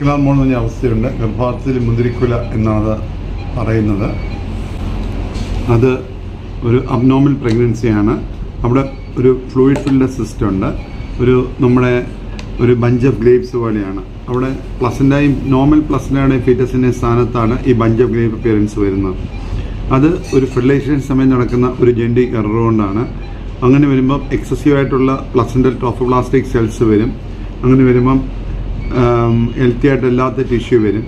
കിളാമോൾ പറഞ്ഞ അവസ്ഥയുണ്ട്. ഗർഭാർത്ഥത്തിൽ മുന്തിരിക്കുല എന്നാണ് പറയുന്നത്. അത് ഒരു അബ്നോമൽ പ്രഗ്നൻസിയാണ് അവിടെ ഒരു ഫ്ലൂയിഡ് ഫിൽഡ് സിസ്റ്റം ഉണ്ട്. ഒരു നമ്മുടെ ഒരു ബഞ്ച് ഓഫ് ഗ്രേപ്സ് പോലെയാണ്. അവിടെ പ്ലസന്റായും നോർമൽ പ്ലസന്റായും ഫീറ്റസിന്റെ സ്ഥാനത്താണ് ഈ ബഞ്ച് ഓഫ് ഗ്രേപ്പ് അപ്പിയറൻസ് വരുന്നത്. അത് ഒരു ഫെർട്ടിലൈസേഷൻ സമയം നടക്കുന്ന ഒരു ജെൻഡി എറർ കൊണ്ടാണ്. അങ്ങനെ വരുമ്പം എക്സസീവായിട്ടുള്ള പ്ലസന്റൽ ടോഫോപ്ലാസ്റ്റിക് സെൽസ് വരും. അങ്ങനെ വരുമ്പം ഹെൽത്തി ആയിട്ടല്ലാത്ത ടിഷ്യൂ വരും.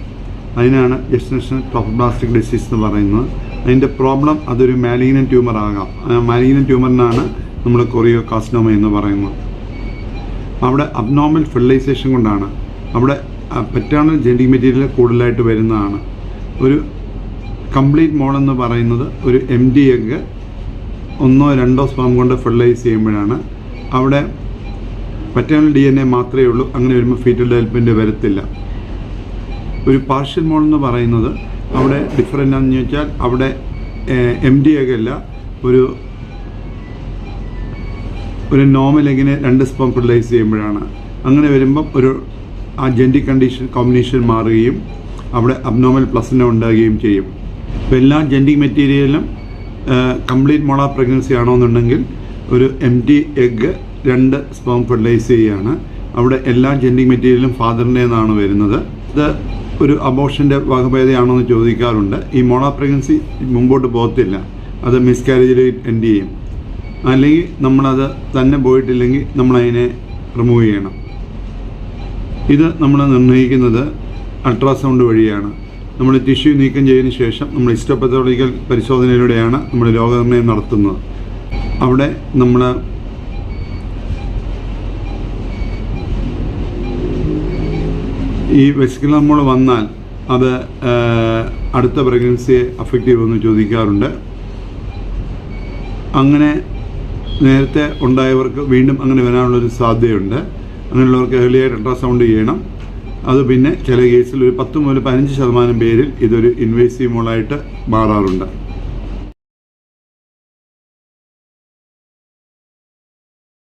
അതിനാണ് എക്സ്റ്റൻഷൻ ട്രോഫോപ്ലാസ്റ്റിക് ഡിസീസ് എന്ന് പറയുന്നത്. അതിന്റെ പ്രോബ്ലം അതൊരു മാലിഗ്നൻ ട്യൂമർ ആകാം. മാലിഗ്നൻ ട്യൂമറിനാണ് നമ്മൾ കൊറിയോ കാസ്നോമ എന്ന് പറയുന്നത്. അവിടെ അബ്നോർമൽ ഫെർട്ടിലൈസേഷൻ കൊണ്ടാണ്. അവിടെ പെറ്റേണൽ ജെനറ്റിക് മെറ്റീരിയൽ കൂടുതലായിട്ട് വരുന്നതാണ്. ഒരു കംപ്ലീറ്റ് മോൾ എന്ന് പറയുന്നത് ഒരു എം ഡി എഗ് ഒന്നോ രണ്ടോ സ്പാം കൊണ്ട് ഫെർട്ടിലൈസ് ചെയ്യുമ്പോഴാണ്. അവിടെ പറ്റേണൽ ഡി എൻ എ മാത്രമേ ഉള്ളൂ. അങ്ങനെ വരുമ്പോൾ ഫീറ്റൽ ഡെവലപ്മെന്റ് വരത്തില്ല. ഒരു പാർഷ്യൽ മോൾ എന്ന് പറയുന്നത് അവിടെ ഡിഫറെന്റ് ആണെന്ന് ചോദിച്ചാൽ അവിടെ എം ഡി എഗ് അല്ല. ഒരു ഒരു നോർമൽ എങ്ങനെ രണ്ട് സ്പം ഫെർട്ടിലൈസ് ചെയ്യുമ്പോഴാണ്. അങ്ങനെ വരുമ്പം ഒരു ആ ജെന്റിക് കണ്ടീഷൻ കോമ്പിനേഷൻ മാറുകയും അവിടെ അബ്നോമൽ പ്ലസിനെ ഉണ്ടാകുകയും ചെയ്യും. അപ്പോൾ എല്ലാ ജെന്റിക് മെറ്റീരിയലും കംപ്ലീറ്റ് മോളാ പ്രഗ്നൻസി ആണോ എന്നുണ്ടെങ്കിൽ ഒരു എം ടി എഗ് രണ്ട് സ്പേം ഫെർട്ടിലൈസ് ചെയ്യുകയാണ്. അവിടെ എല്ലാ ജെന്റിക് മെറ്റീരിയലും ഫാദറിന്റെ നിന്നാണ് വരുന്നത്. ഇത് ഒരു അബോഷന്റെ വകഭേദയാണോ എന്ന് ചോദിക്കാറുണ്ട്. ഈ മോണോ പ്രഗ്നൻസി മുമ്പോട്ട് പോകത്തില്ല. അത് മിസ്കാരേജിൽ എൻഡ് ചെയ്യും. അല്ലെങ്കിൽ നമ്മളത് തന്നെ പോയിട്ടില്ലെങ്കിൽ നമ്മളതിനെ റിമൂവ് ചെയ്യണം. ഇത് നമ്മൾ നിർണയിക്കുന്നത് അൾട്രാസൗണ്ട് വഴിയാണ്. നമ്മൾ ടിഷ്യൂ നീക്കം ചെയ്തതിന് ശേഷം നമ്മൾ ഹിസ്റ്റോപത്തോളജിക്കൽ പരിശോധനയിലൂടെയാണ് നമ്മൾ രോഗനിർണയം നടത്തുന്നത്. അവിടെ നമ്മൾ ഈ വെസിക്കുലർ നമ്മൾ വന്നാൽ അത് അടുത്ത പ്രഗ്നൻസിയെ അഫക്റ്റ് ചെയ്യുമെന്ന് ചോദിക്കാറുണ്ട്. അങ്ങനെ നേരത്തെ ഉണ്ടായവർക്ക് വീണ്ടും അങ്ങനെ വരാനുള്ളൊരു സാധ്യതയുണ്ട്. അങ്ങനെയുള്ളവർക്ക് ഏർലിയായിട്ട് അൾട്രാസൗണ്ട് ചെയ്യണം. അത് പിന്നെ ചില കേസിൽ ഒരു പത്ത് മുതൽ പതിനഞ്ച് ശതമാനം പേരിൽ ഇതൊരു ഇൻവേസീവ് മോളായിട്ട് മാറാറുണ്ട്.